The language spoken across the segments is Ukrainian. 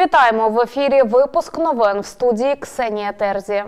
Вітаємо в ефірі. Випуск новин в студії Ксенія Терзі.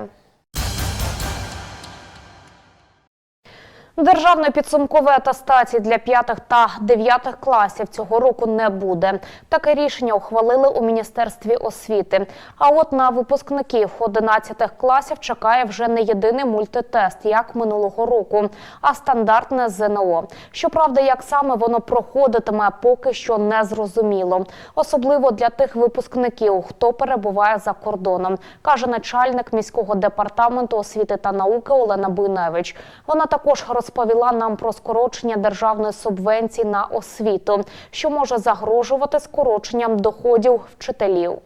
Державної підсумкової атестації для п'ятих та дев'ятих класів цього року не буде. Таке рішення ухвалили у міністерстві освіти. А от на випускників 11 класів чекає вже не єдиний мультитест, як минулого року, а стандартне ЗНО. Щоправда, як саме воно проходитиме, поки що не зрозуміло. Особливо для тих випускників, хто перебуває за кордоном, каже начальник міського департаменту освіти та науки Олена Буйневич. Вона також розповіла нам про скорочення державної субвенції на освіту, що може загрожувати скороченням доходів вчителів.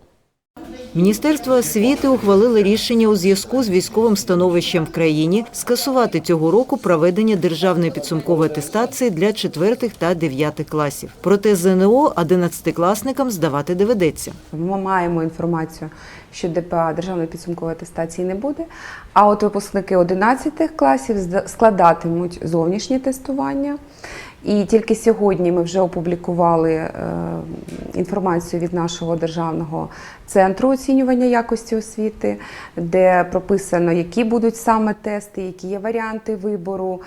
Міністерство освіти ухвалило рішення у зв'язку з військовим становищем в країні скасувати цього року проведення державної підсумкової атестації для четвертих та дев'ятих класів. Проте ЗНО 11-класникам здавати доведеться. Ми маємо інформацію, що ДПА державної підсумкової атестації не буде. А от випускники 11 класів складатимуть зовнішнє тестування. І тільки сьогодні ми вже опублікували е, інформацію від нашого державного центру оцінювання якості освіти, де прописано, які будуть саме тести, які є варіанти вибору,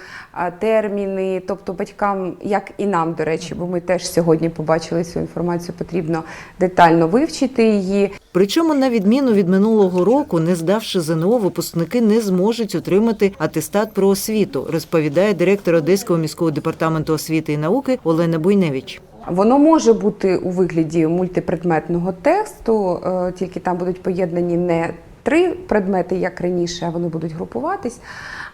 терміни. Тобто батькам, як і нам, до речі, бо ми теж сьогодні побачили цю інформацію, потрібно детально вивчити її. Причому, на відміну від минулого року, не здавши ЗНО, випускники не зможуть отримати атестат про освіту, розповідає директор Одеського міського департаменту освіти і науки Олена Буйневич. Воно може бути у вигляді мультипредметного тесту, е, тільки там будуть поєднані не три предмети, як раніше, а вони будуть групуватись.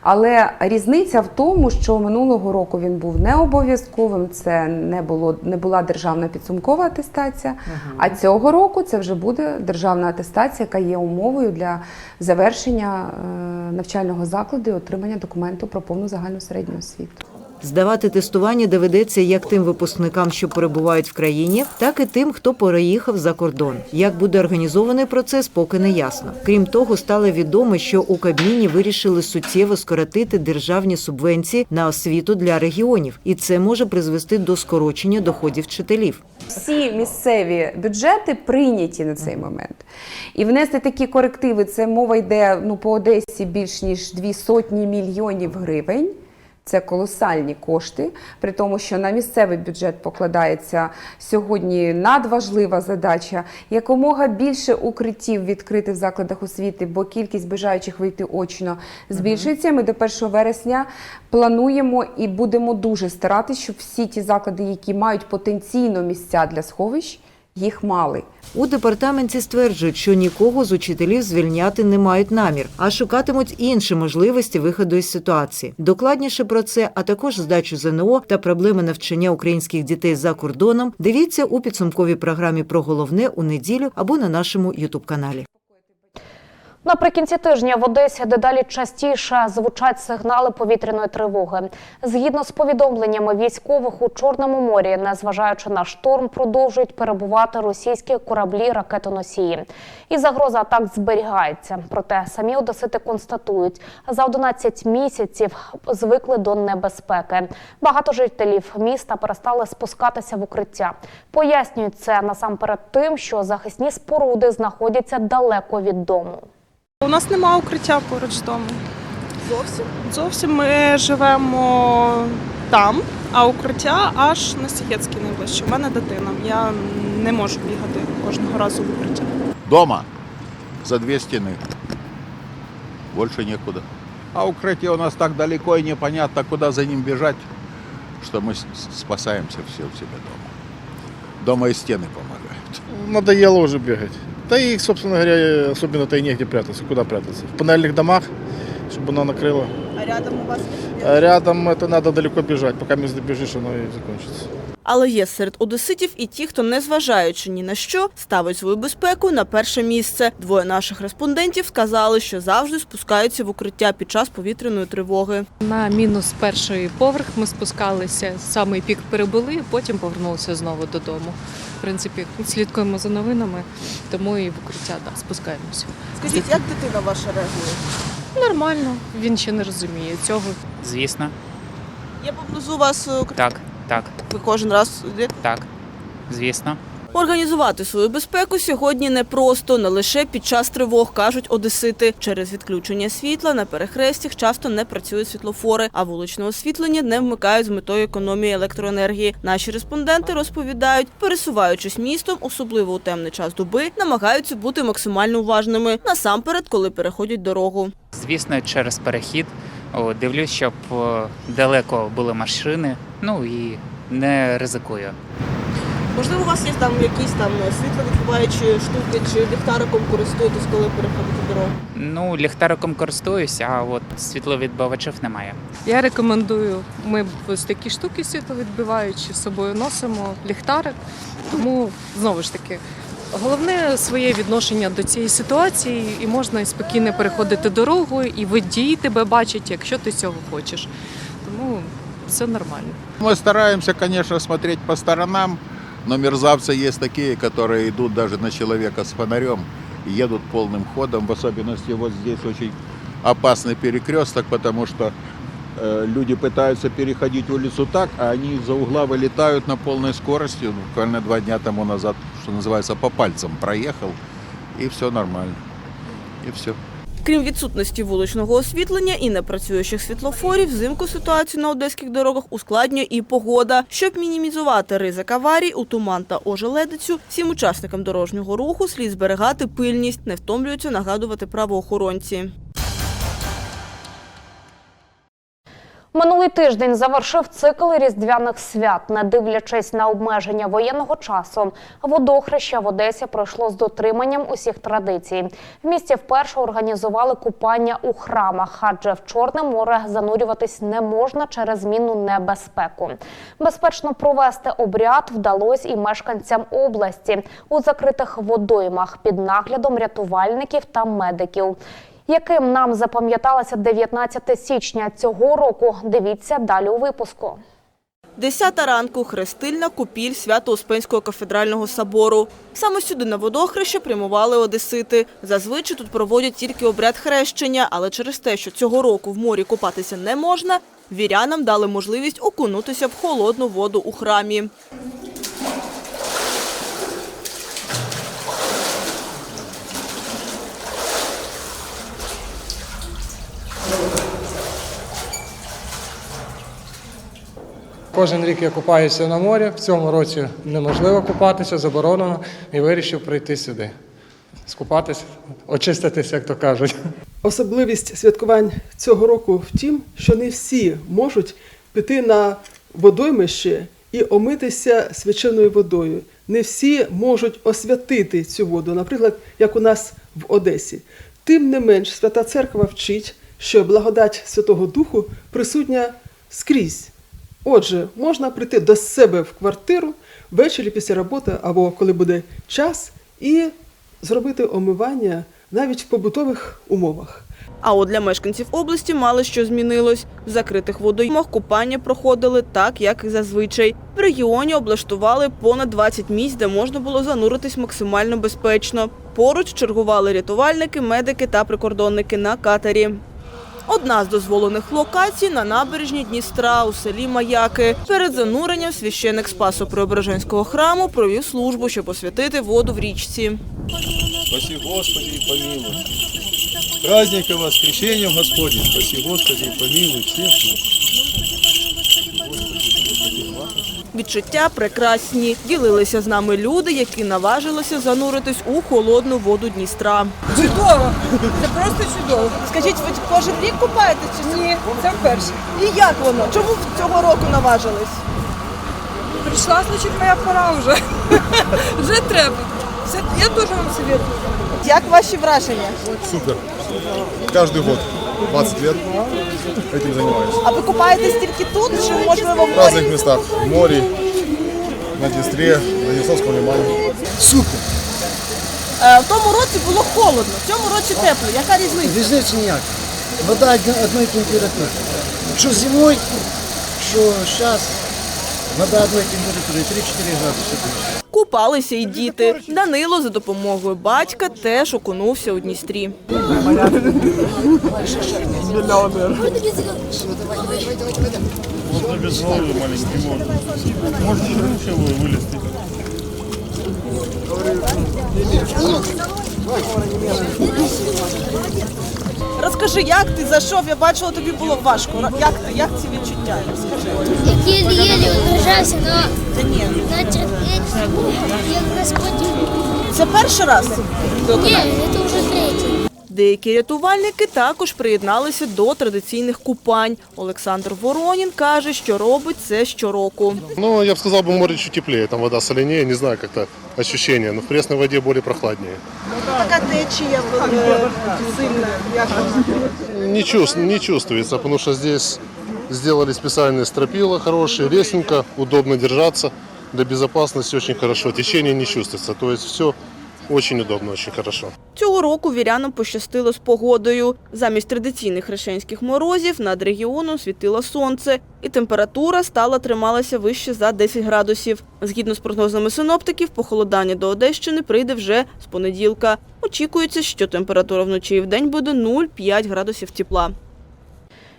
Але різниця в тому, що минулого року він був не обов'язковим, це не було не була державна підсумкова атестація. А цього року це вже буде державна атестація, яка є умовою для завершення е, навчального закладу і отримання документу про повну загальну середню освіту. Здавати тестування доведеться як тим випускникам, що перебувають в країні, так і тим, хто переїхав за кордон. Як буде організований процес, поки не ясно. Крім того, стало відомо, що у Кабміні вирішили суттєво скоротити державні субвенції на освіту для регіонів, і це може призвести до скорочення доходів вчителів. Всі місцеві бюджети прийняті на цей момент. І внести такі корективи, це мова йде ну, по Одесі більш ніж дві сотні мільйонів гривень. Це колосальні кошти, при тому, що на місцевий бюджет покладається сьогодні надважлива задача якомога більше укриттів відкрити в закладах освіти, бо кількість бажаючих вийти очно збільшується. Ми до 1 вересня плануємо і будемо дуже старатися, щоб всі ті заклади, які мають потенційно місця для сховищ, їх мали. У департаменті стверджують, що нікого з учителів звільняти не мають намір, а шукатимуть інші можливості виходу із ситуації. Докладніше про це, а також здачу ЗНО та проблеми навчання українських дітей за кордоном. Дивіться у підсумковій програмі про головне у неділю або на нашому ютуб каналі. Наприкінці тижня в Одесі дедалі частіше звучать сигнали повітряної тривоги. Згідно з повідомленнями військових у Чорному морі, незважаючи на шторм, продовжують перебувати російські кораблі ракетоносії. І загроза атак зберігається. Проте самі одесити констатують, за 11 місяців звикли до небезпеки. Багато жителів міста перестали спускатися в укриття. Пояснюють це насамперед тим, що захисні споруди знаходяться далеко від дому. У нас нема укриття поруч з домом. Зовсім? Зовсім ми живемо там, а укриття аж на Сієцькій найближче. У мене дитина. Я не можу бігати кожного разу в укриття. Дома за две стены. Больше некуда. А укрытие у нас так далеко и непонятно, куда за ним бежать, что мы с- спасаемся все у себя дома. Дома и стены помогают. Надоело уже бегать. Да и, собственно говоря, особенно-то и негде прятаться. Куда прятаться? В панельных домах, чтобы она накрыла. А рядом у вас А рядом это надо далеко бежать. Пока не добежишь, оно и закончится. Але є серед одеситів і ті, хто, незважаючи ні на що, ставить свою безпеку на перше місце. Двоє наших респондентів сказали, що завжди спускаються в укриття під час повітряної тривоги. На мінус перший поверх ми спускалися, самий пік перебули, потім повернулися знову додому. В принципі, слідкуємо за новинами, тому і в укриття да, спускаємося. Скажіть, як дитина ваша реагує? Нормально, він ще не розуміє цього. Звісно, Я поблизу вас укриття? так, так, Ви кожен раз так, звісно. Організувати свою безпеку сьогодні непросто, не лише під час тривог, кажуть одесити. Через відключення світла на перехрестях часто не працюють світлофори, а вуличне освітлення не вмикають з метою економії електроенергії. Наші респонденти розповідають, пересуваючись містом, особливо у темний час доби, намагаються бути максимально уважними насамперед, коли переходять дорогу. Звісно, через перехід дивлюсь, щоб далеко були машини, ну і не ризикую. Можливо, у вас є там якісь там світловідбиваючі штуки чи ліхтариком користуєтесь, коли переходите дорогу? Ну, ліхтариком користуюся, а от світловідбивачів немає. Я рекомендую. Ми ось такі штуки світловідбиваючі з собою носимо, ліхтарик. Тому знову ж таки. Головне своє відношення до цієї ситуації, і можна і спокійно переходити дорогу, і водій тебе бачить, якщо ти цього хочеш. Тому все нормально. Мы стараемся, конечно, смотреть по сторонам, но мерзавцы есть такие, которые идут даже на человека с фонарем едут полным ходом. В особенности вот здесь очень опасный перекресток, потому что э, люди пытаются переходить улицу так, а они из-за угла вылетают на полной скорости. Буквально два дня тому назад, что называется, по пальцам проехал, и все нормально. И все. Крім відсутності вуличного освітлення і непрацюючих світлофорів, взимку ситуацію на одеських дорогах ускладнює і погода. Щоб мінімізувати ризик аварій у туман та ожеледицю, всім учасникам дорожнього руху слід зберігати пильність, не втомлюються нагадувати правоохоронці. Минулий тиждень завершив цикл різдвяних свят. Не дивлячись на обмеження воєнного часу, водохреща в Одесі пройшло з дотриманням усіх традицій. В місті вперше організували купання у храмах, адже в Чорне море занурюватись не можна через зміну небезпеку. Безпечно провести обряд вдалося і мешканцям області у закритих водоймах під наглядом рятувальників та медиків. Яким нам запам'яталося 19 січня цього року? Дивіться далі у випуску. Десята ранку хрестильна купіль Свято-Успенського кафедрального собору. Саме сюди на водохреще прямували одесити. Зазвичай тут проводять тільки обряд хрещення, але через те, що цього року в морі купатися не можна, вірянам дали можливість окунутися в холодну воду у храмі. Кожен рік я купаюся на морі. В цьому році неможливо купатися, заборонено, і вирішив прийти сюди. Скупатися, очиститися, як то кажуть. Особливість святкувань цього року в тім, що не всі можуть піти на водоймище і омитися свяченою водою. Не всі можуть освятити цю воду, наприклад, як у нас в Одесі. Тим не менш, Свята Церква вчить, що благодать Святого Духу присутня скрізь. Отже, можна прийти до себе в квартиру ввечері після роботи або коли буде час, і зробити омивання навіть в побутових умовах. А от для мешканців області мало що змінилось. В закритих водоймах купання проходили так, як і зазвичай. В регіоні облаштували понад 20 місць, де можна було зануритись максимально безпечно. Поруч чергували рятувальники, медики та прикордонники на катері. Одна з дозволених локацій на набережні Дністра у селі Маяки. Перед зануренням священик Спасо-Преображенського храму провів службу, щоб освятити воду в річці. Спаси Господи і помилуй. Праздника вас, Господня. Спаси Господі, помилуй всех нас. Відчуття прекрасні. Ділилися з нами люди, які наважилися зануритись у холодну воду Дністра. Чудово! Це просто чудово. Скажіть, ви кожен рік купаєтесь чи Ні, це вперше. І як воно? Чому цього року наважились? Прийшла, значить, моя пора вже. Вже треба. Це, я дуже вам советую. Як ваші враження? Супер. Каждый год. 20 лет этим занимаюсь. А ви купаєтесь тільки тут, чи можливо в В разных местах. В море, на Днестре, на Днестровском лимане. Супер. Е, В тому році було холодно, в цьому році тепло. Яка різниця? Різниці ніяк. Вода одної температури. Що зимою, що зараз, вода одної температури, 3-4 градуси. Купалися і діти. Данило за допомогою батька теж окунувся у Дністрі. Вот без головы маленький можно. Можно вообще вылезти. Розкажи, як ти зайшов? Я бачила, тобі було важко. Як, як ці відчуття? Розкажи. Еле-еле удержался, но натерпеть, як Господь. Це перший раз? Ні, це вже третій. Деякі рятувальники також приєдналися до традиційних купань. Олександр Воронін каже, що робить це щороку. Ну, я бы сказал, бы море чуть теплее, там вода соленее, не знаю, как-то ощущение, но в пресной воде более прохладнее. Така течія е, сильна. Як Не, чувств- не чувствуется, потому что здесь сделали специальные стропила хорошие, лесенка, удобно держаться, для безопасности очень хорошо, течение не чувствуется, то есть все очень удобно, очень хорошо. Цього року вірянам пощастило з погодою. Замість традиційних хрещенських морозів над регіоном світило сонце, і температура стала трималася вище за 10 градусів. Згідно з прогнозами синоптиків, похолодання до Одещини прийде вже з понеділка. Очікується, що температура вночі і вдень буде 0,5 градусів тепла.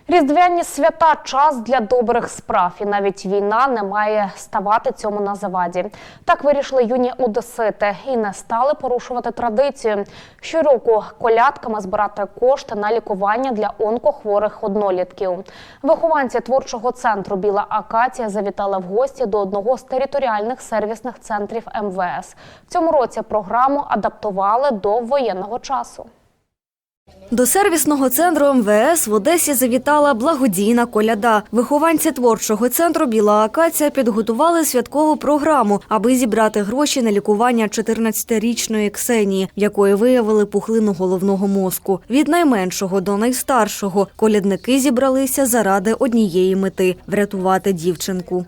Різдвяні свята час для добрих справ, і навіть війна не має ставати цьому на заваді. Так вирішили юні одесити і не стали порушувати традицію. Щороку колядками збирати кошти на лікування для онкохворих однолітків. Вихованці творчого центру Біла Акація завітали в гості до одного з територіальних сервісних центрів МВС. В цьому році програму адаптували до воєнного часу. До сервісного центру МВС в Одесі завітала благодійна коляда. Вихованці творчого центру Біла Акація підготували святкову програму, аби зібрати гроші на лікування 14-річної Ксенії, в якої виявили пухлину головного мозку. Від найменшого до найстаршого колядники зібралися заради однієї мети врятувати дівчинку.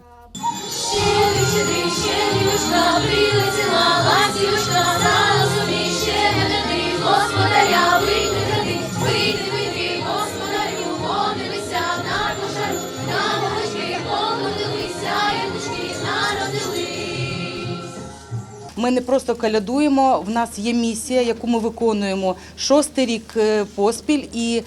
Щедрий, щедрий, щедрівочка, прилетіла ластівочка, Ми не просто калядуємо. В нас є місія, яку ми виконуємо шостий рік е, поспіль. І е,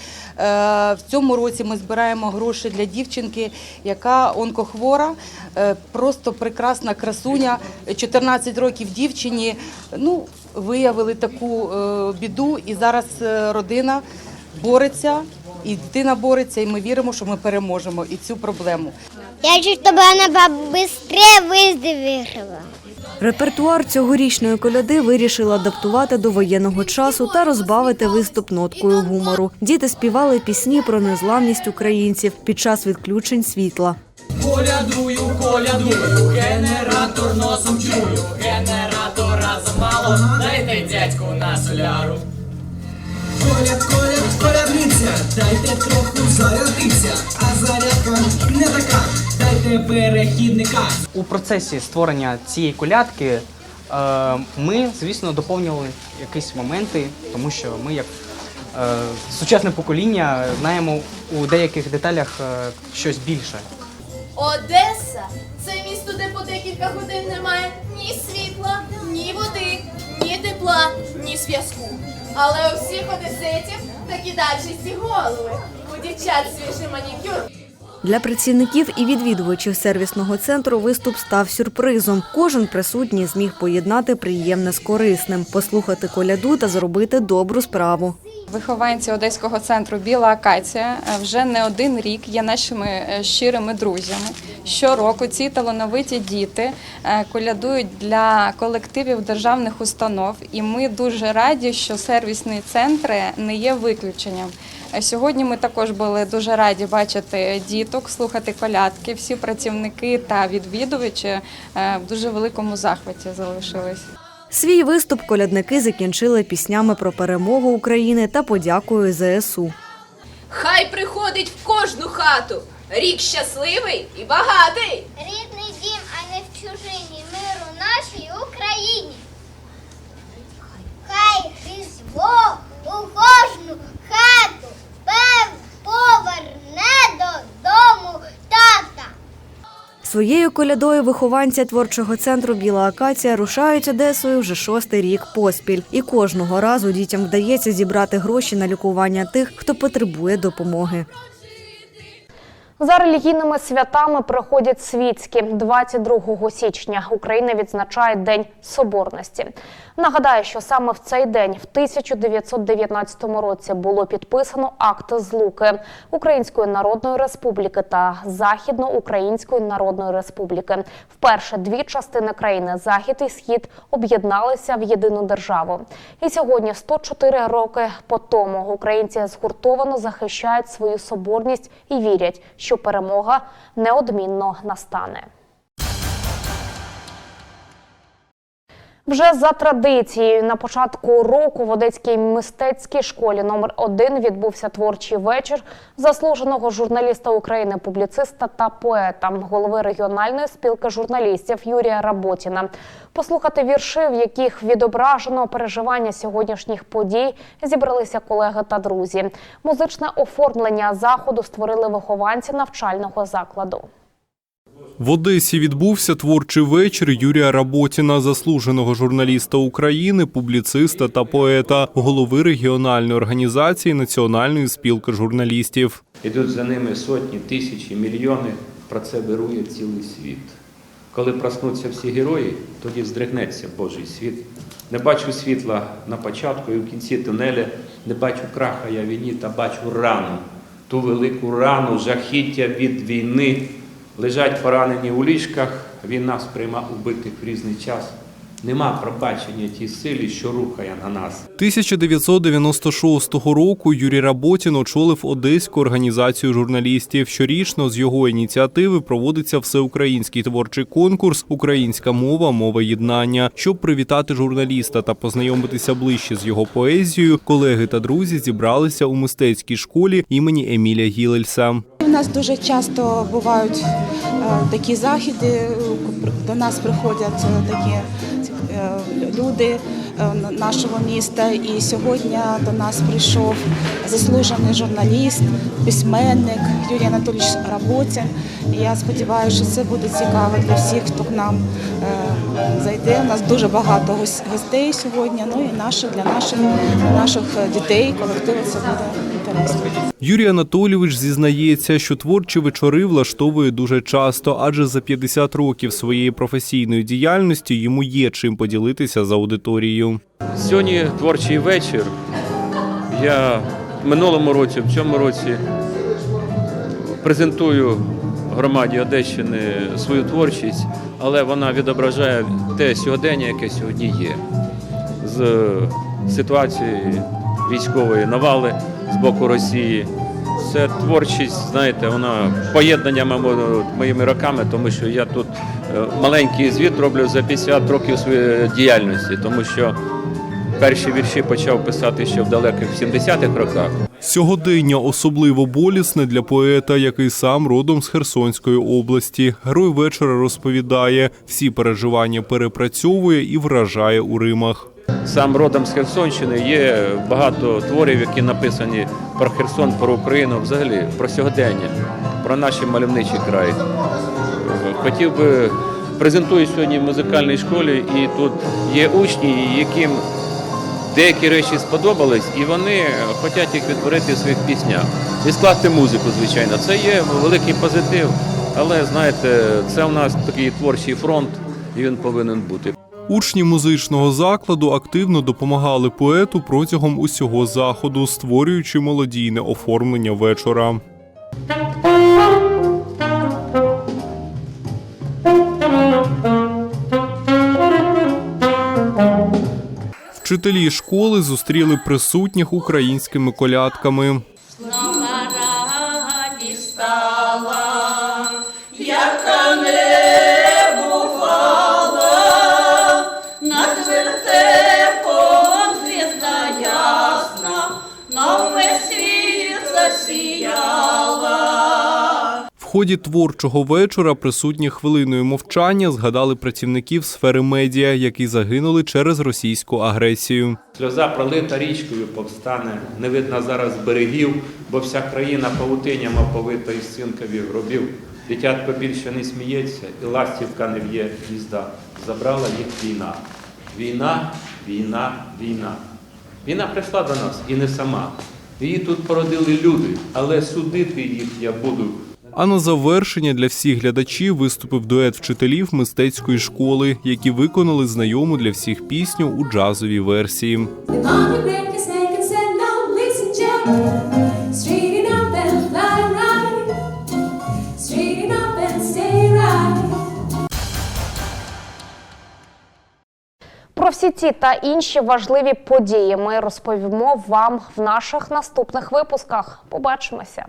в цьому році ми збираємо гроші для дівчинки, яка онкохвора, е, просто прекрасна красуня. 14 років дівчині. Ну, виявили таку біду, і зараз родина бореться, і дитина бореться, і ми віримо, що ми переможемо і цю проблему. Я хочу, щоб вона побыстрее виздоровіла. Репертуар цьогорічної коляди вирішили адаптувати до воєнного часу та розбавити виступ ноткою гумору. Діти співали пісні про незламність українців під час відключень світла. Колядую, колядую, генератор носом чую, генератора замало, дайте дядьку на соляру. Коляд, коляд, колядниця, дайте трохи зарядитися, а зарядка не така, дайте перехідника. У процесі створення цієї колядки е, ми, звісно, доповнювали якісь моменти, тому що ми, як е, сучасне покоління, знаємо у деяких деталях е, щось більше. Одеса це місто, де по декілька годин немає ні світла, ні води, ні тепла, ні зв'язку. Але у всіх одеситів такі дачисті голови. У дівчат свіжий манікюр. Для працівників і відвідувачів сервісного центру виступ став сюрпризом. Кожен присутній зміг поєднати приємне з корисним, послухати коляду та зробити добру справу. Вихованці Одеського центру Біла Акація вже не один рік є нашими е, щирими друзями. Щороку ці талановиті діти е, колядують для колективів державних установ, і ми дуже раді, що сервісні центри не є виключенням. Е, Сьогодні ми також були дуже раді бачити діток, слухати колядки. Всі працівники та відвідувачі е, в дуже великому захваті залишились. Свій виступ колядники закінчили піснями про перемогу України та подякою ЗСУ. Хай приходить в кожну хату. Рік щасливий і багатий. Рідний дім, а не в чужині, миру нашій Україні. Хай різдво у кожну хату поверне додому тата. Своєю колядою вихованці творчого центру Біла Акація рушають Одесою вже шостий рік поспіль. І кожного разу дітям вдається зібрати гроші на лікування тих, хто потребує допомоги. За релігійними святами проходять світські 22 січня. Україна відзначає День Соборності. Нагадаю, що саме в цей день, в 1919 році, було підписано акт злуки Української Народної Республіки та Західноукраїнської Народної Республіки. Вперше дві частини країни Захід і Схід об'єдналися в єдину державу. І сьогодні, 104 роки по тому, українці згуртовано захищають свою соборність і вірять, що перемога неодмінно настане. Вже за традицією на початку року в Одеській мистецькій школі номер 1 відбувся творчий вечір заслуженого журналіста України, публіциста та поета, голови регіональної спілки журналістів Юрія Работіна. Послухати вірші, в яких відображено переживання сьогоднішніх подій, зібралися колеги та друзі. Музичне оформлення заходу створили вихованці навчального закладу. В Одесі відбувся творчий вечір Юрія Работіна, заслуженого журналіста України, публіциста та поета, голови регіональної організації Національної спілки журналістів. Ідуть за ними сотні, тисячі, мільйони. Про це вирує цілий світ. Коли проснуться всі герої, тоді здригнеться Божий світ. Не бачу світла на початку і в кінці тунеля, не бачу краха я війні та бачу рану, ту велику рану, жахіття від війни. Лежать поранені у ліжках, війна сприйма убитих в різний час. Нема пробачення тій силі, що рухає на нас. 1996 року Юрій Работін очолив Одеську організацію журналістів. Щорічно з його ініціативи проводиться всеукраїнський творчий конкурс Українська мова, мова єднання. Щоб привітати журналіста та познайомитися ближче з його поезією, колеги та друзі зібралися у мистецькій школі імені Еміля Гілельса. У нас дуже часто бувають такі заходи. До нас приходять е, такі е, люди е, нашого міста. І сьогодні до нас прийшов заслужений журналіст, письменник Юрій Анатолійович Работін. Я сподіваюся, що це буде цікаво для всіх, хто к нам е, зайде. У нас дуже багато гос- гостей сьогодні. Ну і наших для наших наших дітей, колективу це буде інтересно. Юрій Анатолійович зізнається, що творчі вечори влаштовує дуже часто, адже за 50 років своєї професійної діяльності йому є чим поділитися з аудиторією. Сьогодні творчий вечір. Я в минулому році, в цьому році презентую громаді Одещини свою творчість, але вона відображає те сьогодення, яке сьогодні є. З ситуації військової навали з боку Росії. Це творчість, знаєте, вона поєднання моїми роками, тому що я тут е, маленький звіт роблю за 50 років своєї діяльності, тому що перші вірші почав писати ще в далеких 70-х роках. Сьогодення особливо болісне для поета, який сам родом з Херсонської області. Герой вечора розповідає, всі переживання перепрацьовує і вражає у римах. Сам родом з Херсонщини є багато творів, які написані про Херсон, про Україну, взагалі про сьогодення, про наш мальовничий край. Е, Хотів би презентую сьогодні в музикальній школі, і тут є учні, яким деякі речі сподобались, і вони хочуть їх відтворити в своїх піснях. І скласти музику, звичайно. Це є великий позитив, але знаєте, це у нас такий творчий фронт, і він повинен бути. Учні музичного закладу активно допомагали поету протягом усього заходу, створюючи молодійне оформлення вечора. Вчителі школи зустріли присутніх українськими колядками. Ході творчого вечора присутні хвилиною мовчання згадали працівників сфери медіа, які загинули через російську агресію. Сльоза пролита річкою повстане, не видно зараз берегів, бо вся країна павутиням оповита із синкових гробів. Дитятко більше не сміється, і ластівка не в'є гнізда. Забрала їх війна. Війна, війна, війна. Війна прийшла до нас і не сама. Її тут породили люди, але судити їх я буду А на завершення для всіх глядачів виступив дует вчителів мистецької школи, які виконали знайому для всіх пісню у джазовій версії. Про всі ці та інші важливі події ми розповімо вам в наших наступних випусках. Побачимося.